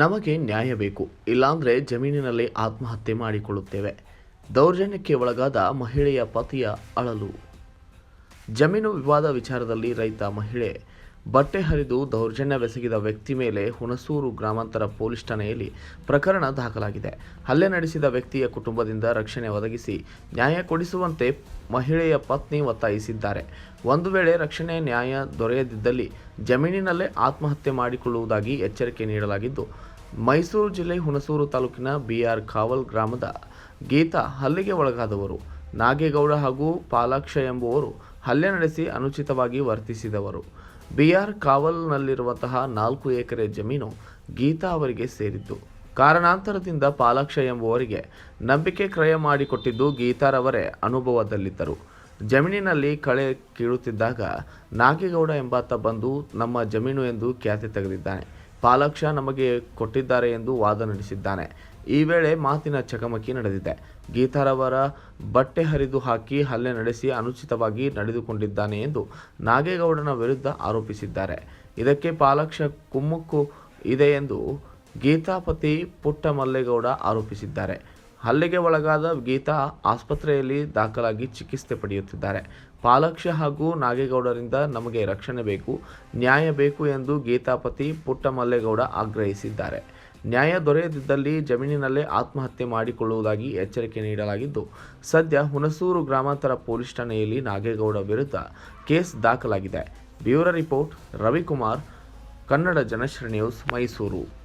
ನಮಗೆ ನ್ಯಾಯ ಬೇಕು, ಇಲ್ಲಾಂದ್ರೆ ಜಮೀನಿನಲ್ಲಿ ಆತ್ಮಹತ್ಯೆ ಮಾಡಿಕೊಳ್ಳುತ್ತೇವೆ. ದೌರ್ಜನ್ಯಕ್ಕೆ ಒಳಗಾದ ಮಹಿಳೆಯ ಪತಿಯ ಅಳಲು. ಜಮೀನು ವಿವಾದ ವಿಚಾರದಲ್ಲಿ ರೈತ ಮಹಿಳೆ ಬಟ್ಟೆ ಹರಿದು ದೌರ್ಜನ್ಯವೆಸಗಿದ ವ್ಯಕ್ತಿ ಮೇಲೆ ಹುಣಸೂರು ಗ್ರಾಮಾಂತರ ಪೊಲೀಸ್ ಠಾಣೆಯಲ್ಲಿ ಪ್ರಕರಣ ದಾಖಲಾಗಿದೆ. ಹಲ್ಲೆ ನಡೆಸಿದ ವ್ಯಕ್ತಿಯ ಕುಟುಂಬದಿಂದ ರಕ್ಷಣೆ ಒದಗಿಸಿ ನ್ಯಾಯ ಕೊಡಿಸುವಂತೆ ಮಹಿಳೆಯ ಪತ್ನಿ ಒತ್ತಾಯಿಸಿದ್ದಾರೆ. ಒಂದು ವೇಳೆ ರಕ್ಷಣೆ ನ್ಯಾಯ ದೊರೆಯದಿದ್ದಲ್ಲಿ ಜಮೀನಿನಲ್ಲೇ ಆತ್ಮಹತ್ಯೆ ಮಾಡಿಕೊಳ್ಳುವುದಾಗಿ ಎಚ್ಚರಿಕೆ ನೀಡಲಾಗಿದ್ದು, ಮೈಸೂರು ಜಿಲ್ಲೆ ಹುಣಸೂರು ತಾಲೂಕಿನ ಬಿಆರ್ ಕಾವಲ್ ಗ್ರಾಮದ ಗೀತಾ ಹಲ್ಲೆಗೆ ಒಳಗಾದವರು. ನಾಗೇಗೌಡ ಹಾಗೂ ಪಾಲಾಕ್ಷ ಎಂಬುವರು ಹಲ್ಲೆ ನಡೆಸಿ ಅನುಚಿತವಾಗಿ ವರ್ತಿಸಿದವರು. ಬಿಆರ್ ಕಾವಲ್ನಲ್ಲಿರುವಂತಹ ನಾಲ್ಕು ಎಕರೆ ಜಮೀನು ಗೀತಾ ಅವರಿಗೆ ಸೇರಿದ್ದು. ಕಾರಣಾಂತರದಿಂದ ಪಾಲಾಕ್ಷ ಎಂಬುವರಿಗೆ ನಂಬಿಕೆ ಕ್ರಯ ಮಾಡಿಕೊಟ್ಟಿದ್ದು ಗೀತಾರವರೇ ಅನುಭವದಲ್ಲಿದ್ದರು. ಜಮೀನಿನಲ್ಲಿ ಕಳೆ ಕೀಳುತ್ತಿದ್ದಾಗ ನಾಗೇಗೌಡ ಎಂಬಾತ ಬಂದು ನಮ್ಮ ಜಮೀನು ಎಂದು ಖ್ಯಾತಿ ತೆಗೆದಿದ್ದಾನೆ. ಪಾಲಾಕ್ಷ ನಮಗೆ ಕೊಟ್ಟಿದ್ದಾರೆ ಎಂದು ವಾದ ನಡೆಸಿದ್ದಾನೆ. ಈ ವೇಳೆ ಮಾತಿನ ಚಕಮಕಿ ನಡೆದಿದೆ. ಗೀತಾರವರ ಬಟ್ಟೆ ಹರಿದು ಹಾಕಿ ಹಲ್ಲೆ ನಡೆಸಿ ಅನುಚಿತವಾಗಿ ನಡೆದುಕೊಂಡಿದ್ದಾನೆ ಎಂದು ನಾಗೇಗೌಡನ ವಿರುದ್ಧ ಆರೋಪಿಸಿದ್ದಾರೆ. ಇದಕ್ಕೆ ಪಾಲಾಕ್ಷ ಕುಮ್ಮಕ್ಕು ಇದೆ ಎಂದು ಗೀತಾಪತಿ ಪುಟ್ಟ ಮಲ್ಲೇಗೌಡ ಆರೋಪಿಸಿದ್ದಾರೆ. ಹಲ್ಲೆಗೆ ಒಳಗಾದ ಗೀತಾ ಆಸ್ಪತ್ರೆಯಲ್ಲಿ ದಾಖಲಾಗಿ ಚಿಕಿತ್ಸೆ ಪಡೆಯುತ್ತಿದ್ದಾರೆ. ಪಾಲಕ್ಷ ಹಾಗೂ ನಾಗೇಗೌಡರಿಂದ ನಮಗೆ ರಕ್ಷಣೆ ಬೇಕು, ನ್ಯಾಯ ಬೇಕು ಎಂದು ಗೀತಾಪತಿ ಪುಟ್ಟಮಲ್ಲೇಗೌಡ ಆಗ್ರಹಿಸಿದ್ದಾರೆ. ನ್ಯಾಯ ದೊರೆಯದಿದ್ದಲ್ಲಿ ಜಮೀನಿನಲ್ಲೇ ಆತ್ಮಹತ್ಯೆ ಮಾಡಿಕೊಳ್ಳುವುದಾಗಿ ಎಚ್ಚರಿಕೆ ನೀಡಲಾಗಿದ್ದು, ಸದ್ಯ ಹುಣಸೂರು ಗ್ರಾಮಾಂತರ ಪೊಲೀಸ್ ಠಾಣೆಯಲ್ಲಿ ನಾಗೇಗೌಡ ವಿರುದ್ಧ ಕೇಸ್ ದಾಖಲಾಗಿದೆ. Bureau report Ravikumar, Kannada Janashri news Mysuru.